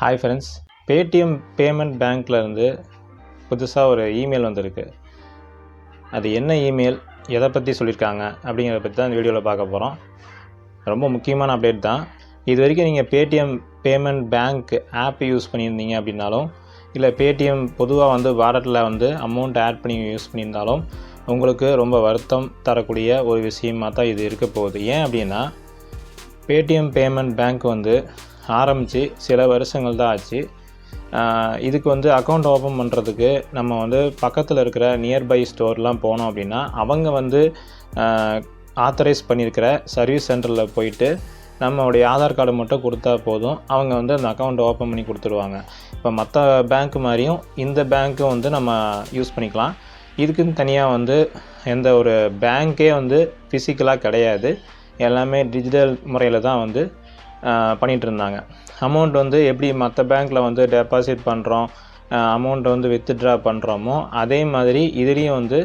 Hi friends Paytm payment பேங்க்லேருந்து புதுசாக ஒரு இமெயில் வந்திருக்கு. அது என்ன இமெயில் எதை பற்றி சொல்லியிருக்காங்க அப்படிங்கிறத பற்றி தான் இந்த வீடியோவில் பார்க்க போகிறோம் ரொம்ப முக்கியமான அப்டேட் தான். இது வரைக்கும் நீங்கள் Paytm payment bank app use பண்ணியிருந்தீங்க அப்படின்னாலும் இல்லை பேடிஎம் பொதுவாக வந்து வாலெட்டில் வந்து அமௌண்ட் ஆட் பண்ணி யூஸ் பண்ணியிருந்தாலும் உங்களுக்கு ரொம்ப வருத்தம் தரக்கூடிய ஒரு விஷயமாக தான் இது இருக்க போகுது. ஏன் அப்படின்னா பேடிஎம் பேமெண்ட் பேங்க் வந்து ஆரம்பித்து சில வருஷங்கள் தான் ஆச்சு. இதுக்கு வந்து அக்கௌண்ட் ஓப்பன் பண்ணுறதுக்கு நம்ம வந்து பக்கத்தில் இருக்கிற நியர்பை ஸ்டோர்லாம் போனோம் அப்படின்னா அவங்க வந்து ஆத்தரைஸ் பண்ணியிருக்கிற சர்வீஸ் சென்டரில் போயிட்டு நம்மளுடைய ஆதார் கார்டு மட்டும் கொடுத்தா போதும். அவங்க வந்து அந்த அக்கௌண்ட் ஓப்பன் பண்ணி கொடுத்துருவாங்க. இப்போ மற்ற பேங்க் மாதிரியும் இந்த பேங்க்கும் வந்து நம்ம யூஸ் பண்ணிக்கலாம். இதுக்குன்னு தனியாக வந்து எந்த ஒரு பேங்க்கே வந்து ஃபிசிக்கலாக கிடையாது. எல்லாமே டிஜிட்டல் முறையில் தான் வந்து பண்ணிகிட்டு இருந்தாங்க அமௌண்ட் வந்து எப்படி மற்ற பேங்க்கில் வந்து டெபாசிட் பண்ணுறோம் அமௌண்ட்டை வந்து வித்ட்ரா பண்ணுறோமோ அதே மாதிரி இதுலேயும் வந்து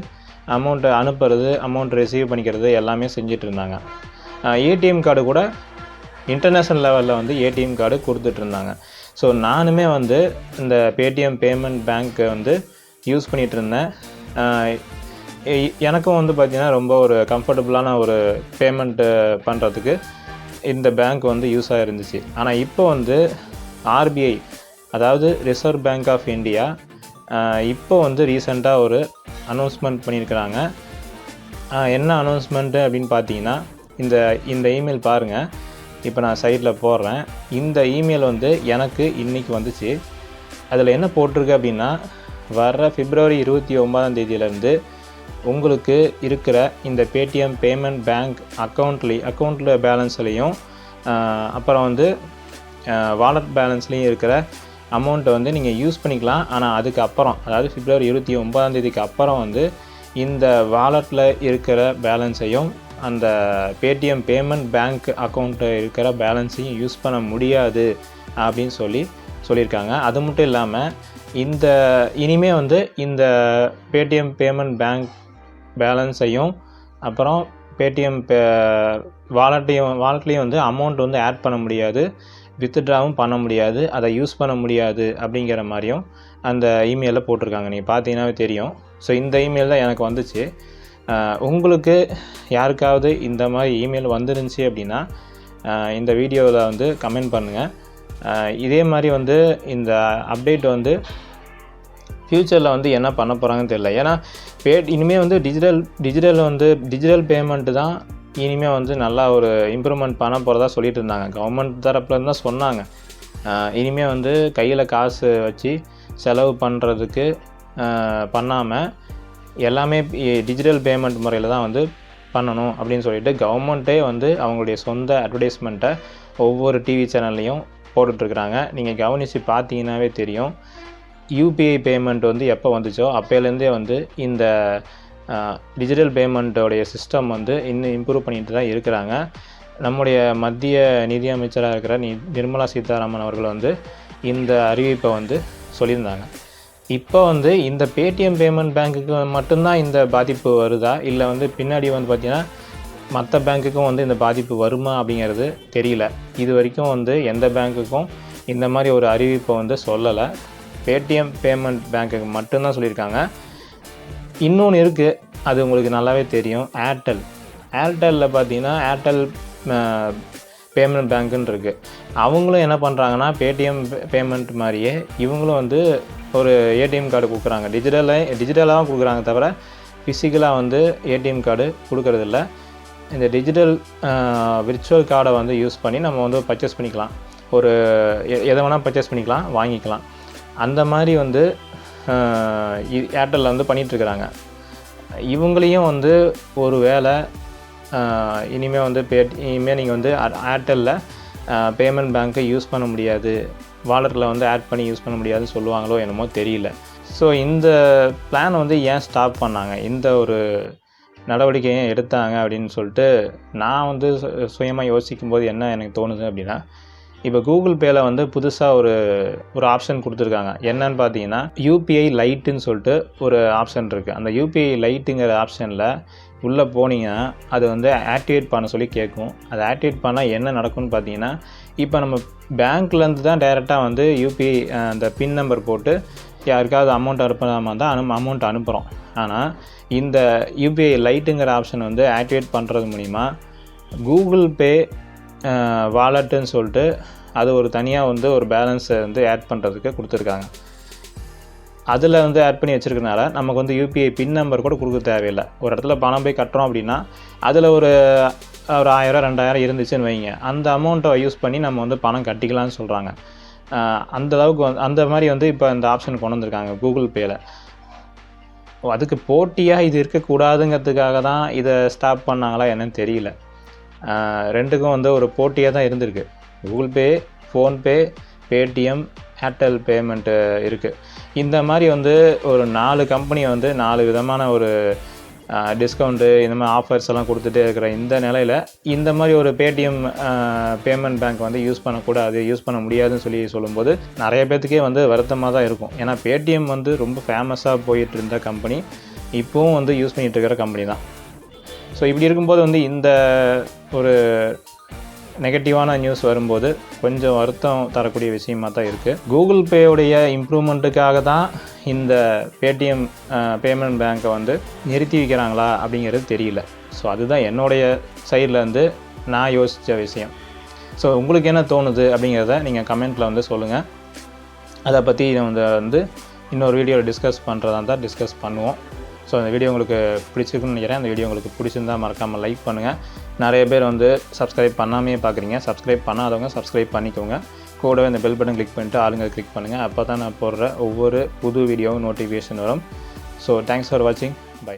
அமௌண்ட்டை அனுப்புறது அமௌண்ட் ரிசீவ் பண்ணிக்கிறது எல்லாமே செஞ்சுட்டு இருந்தாங்க ஏடிஎம் கார்டு கூட இன்டர்நேஷ்னல் லெவலில் வந்து ஏடிஎம் கார்டு கொடுத்துட்டு இருந்தாங்க ஸோ நானுமே வந்து இந்த பேடிஎம் பேமெண்ட் பேங்க்கை வந்து யூஸ் பண்ணிகிட்டு இருந்தேன் எனக்கும் வந்து பார்த்திங்கன்னா ரொம்ப ஒரு கம்ஃபர்டபுளான ஒரு பேமெண்ட்டு பண்ணுறதுக்கு இந்த பேங்க் வந்து யூஸாக இருந்துச்சு ஆனால் இப்போ வந்து ஆர்பிஐ அதாவது ரிசர்வ் பேங்க் ஆஃப் இந்தியா இப்போ வந்து ரீசெண்டாக ஒரு அனௌன்ஸ்மெண்ட் பண்ணியிருக்கிறாங்க. என்ன அனௌன்ஸ்மெண்ட்டு அப்படின்னு பார்த்தீங்கன்னா இந்த இந்த இமெயில் பாருங்கள் இப்போ நான் சைடில் போடுறேன். இந்த இமெயில் வந்து எனக்கு இன்றைக்கி வந்துச்சு. அதில் என்ன போட்டிருக்கு அப்படின்னா வர்ற பிப்ரவரி இருபத்தி ஒம்பதாம் தேதியிலேருந்து உங்களுக்கு இருக்கிற இந்த பேடிஎம் பேமெண்ட் பேங்க் அக்கௌண்ட்லேயும் அக்கௌண்ட்டில் பேலன்ஸ்லேயும் அப்புறம் வந்து வாலெட் பேலன்ஸ்லேயும் இருக்கிற அமௌண்ட்டை வந்து நீங்கள் யூஸ் பண்ணிக்கலாம். ஆனால் அதுக்கு அப்புறம் அதாவது பிப்ரவரி இருபத்தி ஒன்பதாம் தேதிக்கு அப்புறம் வந்து இந்த வாலெட்டில் இருக்கிற பேலன்ஸையும் அந்த பேடிஎம் பேமெண்ட் பேங்க் அக்கௌண்ட்டு இருக்கிற பேலன்ஸையும் யூஸ் பண்ண முடியாது அப்படின்னு சொல்லி சொல்லியிருக்காங்க. அது மட்டும் இல்லாமல் இந்த இனிமே வந்து இந்த பேடிஎம் பேமெண்ட் பேங்க் பேலன்ஸையும் அப்புறம் பேடிஎம் பே வாலெட்டையும் வாலெட்லேயும் வந்து அமௌண்ட் வந்து ஆட் பண்ண முடியாது. வித்ட்ராவும் பண்ண முடியாது. அதை யூஸ் பண்ண முடியாது அப்படிங்கிற மாதிரியும் அந்த இமெயிலில் போட்டிருக்காங்க. நீங்கள் பார்த்தீங்கன்னாவே தெரியும். ஸோ இந்த இமெயில் தான் எனக்கு வந்துச்சு. உங்களுக்கு யாருக்காவது இந்த மாதிரி இமெயில் வந்துருந்துச்சு அப்படின்னா இந்த வீடியோவில் வந்து கமெண்ட் பண்ணுங்கள் இதே மாதிரி வந்து இந்த அப்டேட் வந்து ஃப்யூச்சரில் வந்து என்ன பண்ண போகிறாங்கன்னு தெரியல. ஏன்னா பே இனிமேல் வந்து டிஜிட்டல் டிஜிட்டல் வந்து டிஜிட்டல் பேமெண்ட்டு தான் இனிமேல் வந்து நல்லா ஒரு இம்ப்ரூவ்மெண்ட் பண்ண போகிறதா சொல்லிட்டு இருந்தாங்க. கவர்மெண்ட் தரப்புலேருந்து தான் சொன்னாங்க. இனிமேல் வந்து கையில் காசு வச்சு செலவு பண்ணுறதுக்கு பண்ணாமல் எல்லாமே டிஜிட்டல் பேமெண்ட் முறையில் தான் வந்து பண்ணணும் அப்படின்னு சொல்லிட்டு கவர்மெண்ட்டே வந்து அவங்களுடைய சொந்த அட்வர்டைஸ்மெண்ட்டை ஒவ்வொரு டிவி சேனல்லையும் போட்டுட்ருக்குறாங்க நீங்கள் கவனித்து பார்த்தீங்கன்னாவே தெரியும். யூபிஐ பேமெண்ட் வந்து எப்போ வந்துச்சோ அப்போலேருந்தே வந்து இந்த டிஜிட்டல் பேமெண்ட்டோடைய சிஸ்டம் வந்து இன்னும் இம்ப்ரூவ் பண்ணிட்டு தான் இருக்கிறாங்க. நம்முடைய மத்திய நிதி அமைச்சராக இருக்கிற நி நிர்மலா சீதாராமன் அவர்கள் வந்து இந்த அறிவிப்பை வந்து சொல்லியிருந்தாங்க. இப்போ வந்து இந்த பேடிஎம் பேமெண்ட் பேங்க்குக்கு மட்டும்தான் இந்த பாதிப்பு வருதா? இல்லை வந்து பின்னாடி வந்து பார்த்திங்கன்னா மற்ற பேங்க்குக்கும் வந்து இந்த பாதிப்பு வருமா அப்படிங்கிறது தெரியல. இது வரைக்கும் வந்து எந்த பேங்க்குக்கும் இந்த மாதிரி ஒரு அறிவிப்பை வந்து சொல்லலை. பேடிஎம் பேமெண்ட் பேங்க்குக்கு மட்டும்தான் சொல்லியிருக்காங்க. இன்னொன்று இருக்குது அது உங்களுக்கு நல்லாவே தெரியும். ஏர்டெல் ஏர்டெல்லில் பார்த்தீங்கன்னா ஏர்டெல் பேமெண்ட் பேங்க்குன்னு இருக்குது அவங்களும் என்ன பண்ணுறாங்கன்னா பேடிஎம் பேமெண்ட் மாதிரியே இவங்களும் வந்து ஒரு ஏடிஎம் கார்டு கொடுக்குறாங்க. டிஜிட்டலாக டிஜிட்டலாகவும் கொடுக்குறாங்க தவிர ஃபிசிக்கலாக வந்து ஏடிஎம் கார்டு கொடுக்கறதில்ல. இந்த டிஜிட்டல் விர்ச்சுவல் கார்டை வந்து யூஸ் பண்ணி நம்ம வந்து பர்ச்சேஸ் பண்ணிக்கலாம். ஒரு எ- எதை வேணால் பர்ச்சேஸ் பண்ணிக்கலாம் வாங்கிக்கலாம். அந்த மாதிரி வந்து ஏர்டெல்லில் வந்து பண்ணிகிட்ருக்குறாங்க இவங்களையும் வந்து ஒரு வேளை இனிமேல் வந்து பே இனிமேல் நீங்கள் வந்து ஏர்டெல்லில் பேமெண்ட் பேங்க்கை யூஸ் பண்ண முடியாது. வாலெட்டில் வந்து ஆட் பண்ணி யூஸ் பண்ண முடியாதுன்னு சொல்லுவாங்களோ என்னமோ தெரியல. ஸோ இந்த பிளான் வந்து ஏன் ஸ்டாப் பண்ணாங்க? இந்த ஒரு நடவடிக்கையும் எடுத்தாங்க அப்படின்னு சொல்லிட்டு நான் வந்து சு- சுயமாக யோசிக்கும் போது என்ன எனக்கு தோணுது அப்படின்னா இப்போ கூகுள் பேல வந்து புதுசாக ஒரு ஒரு ஆப்ஷன் கொடுத்துருக்காங்க. என்னன்னு பார்த்தீங்கன்னா யூபிஐ லைட்டுன்னு சொல்லிட்டு ஒரு ஆப்ஷன் இருக்குது அந்த யூபிஐ லைட்டுங்கிற ஆப்ஷனில் உள்ளே போனீங்கன்னா அது வந்து ஆக்டிவேட் பண்ண சொல்லி கேட்கும் அதை ஆக்டிவேட் பண்ணால் என்ன நடக்கும்னு பார்த்தீங்கன்னா இப்போ நம்ம பேங்க்லேருந்து தான் டைரெக்டாக வந்து யூபிஐ அந்த பின் நம்பர் போட்டு யாருக்காவது அமௌண்ட் அனுப்புறாமல் தான் அனு அமௌண்ட் அனுப்புகிறோம் ஆனால் இந்த யூபிஐ லைட்டுங்கிற ஆப்ஷன் வந்து ஆக்டிவேட் பண்ணுறது மூலிமா கூகுள் பே வாலெட்டுன்னு சொல்லிட்டு அது ஒரு தனியாக வந்து ஒரு பேலன்ஸை வந்து ஆட் பண்ணுறதுக்கு கொடுத்துருக்காங்க. அதில் வந்து ஆட் பண்ணி வச்சுருக்கனால நமக்கு வந்து யூபிஐ பின் நம்பர் கூட கொடுக்க தேவையில்லை. ஒரு இடத்துல பணம் போய் கட்டுறோம் அப்படின்னா அதில் ஒரு ஒரு ஆயிரம் ரெண்டாயிரம் இருந்துச்சுன்னு வைங்க. அந்த அமௌண்ட்டை யூஸ் பண்ணி நம்ம வந்து பணம் கட்டிக்கலாம்னு சொல்கிறாங்க அந்த அளவுக்கு வந்து அந்த மாதிரி வந்து இப்போ இந்த ஆப்ஷன் கொண்டு வந்திருக்காங்க கூகுள் பேயில் அதுக்கு போட்டியாக இது இருக்கக்கூடாதுங்கிறதுக்காக தான் இதை ஸ்டாப் பண்ணாங்களா என்னன்னு தெரியல. ரெண்டுக்கும் வந்து ஒரு போட்டியாக தான் இருந்திருக்கு. Google Pay PhonePe Paytm Airtel payment இருக்குது இந்த மாதிரி வந்து ஒரு நாலு கம்பெனி வந்து நாலு விதமான ஒரு டிஸ்கவுண்ட்டு இந்த மாதிரி ஆஃபர்ஸ் எல்லாம் கொடுத்துட்டே இருக்கிற இந்த நிலையில் இந்த மாதிரி ஒரு பேடிஎம் பேமெண்ட் பேங்க் வந்து யூஸ் பண்ணக்கூடாது யூஸ் பண்ண முடியாதுன்னு சொல்லி சொல்லும்போது நிறைய பேர்த்துக்கே வந்து வருத்தமாக தான் இருக்கும். ஏன்னா பேடிஎம் வந்து ரொம்ப ஃபேமஸாக போயிட்டு இருந்த கம்பெனி இப்போவும் வந்து யூஸ் பண்ணிகிட்டு இருக்கிற கம்பெனி தான். ஸோ இப்படி இருக்கும்போது வந்து இந்த ஒரு நெகட்டிவான நியூஸ் வரும்போது கொஞ்சம் வருத்தம் தரக்கூடிய விஷயமா தான் இருக்குது கூகுள் பேவுடைய இம்ப்ரூவ்மெண்ட்டுக்காக தான் இந்த பேடிஎம் பேமெண்ட் பேங்க்கை வந்து நிறுத்தி வைக்கிறாங்களா அப்படிங்கிறது தெரியல. ஸோ அதுதான் என்னுடைய சைடில் நான் யோசித்த விஷயம். ஸோ உங்களுக்கு என்ன தோணுது அப்படிங்கிறத நீங்கள் கமெண்ட்டில் வந்து சொல்லுங்கள் அதை பற்றி வந்து வந்து இன்னொரு வீடியோவில் டிஸ்கஸ் பண்ணுறதா தான் டிஸ்கஸ் பண்ணுவோம். ஸோ அந்த வீடியோ உங்களுக்கு பிடிச்சிருக்குன்னு நினைக்கிறேன். அந்த வீடியோ உங்களுக்கு பிடிச்சிருந்தா மறக்காமல் லைக் பண்ணுங்கள் நிறைய பேர் வந்து சப்ஸ்கிரைப் பண்ணாமே பார்க்குறீங்க. சப்ஸ்கிரைப் பண்ணாதவங்க சப்ஸ்கிரைப் பண்ணிக்கோங்க. கூடவே இந்த பெல் பட்டன் கிளிக் பண்ணிட்டு ஆளுங்க கிளிக் பண்ணுங்கள் அப்போ தான் நான் போடுற ஒவ்வொரு புது வீடியோவும் நோட்டிஃபிகேஷன் வரும். ஸோ தேங்க்ஸ் ஃபார் வாட்சிங் பை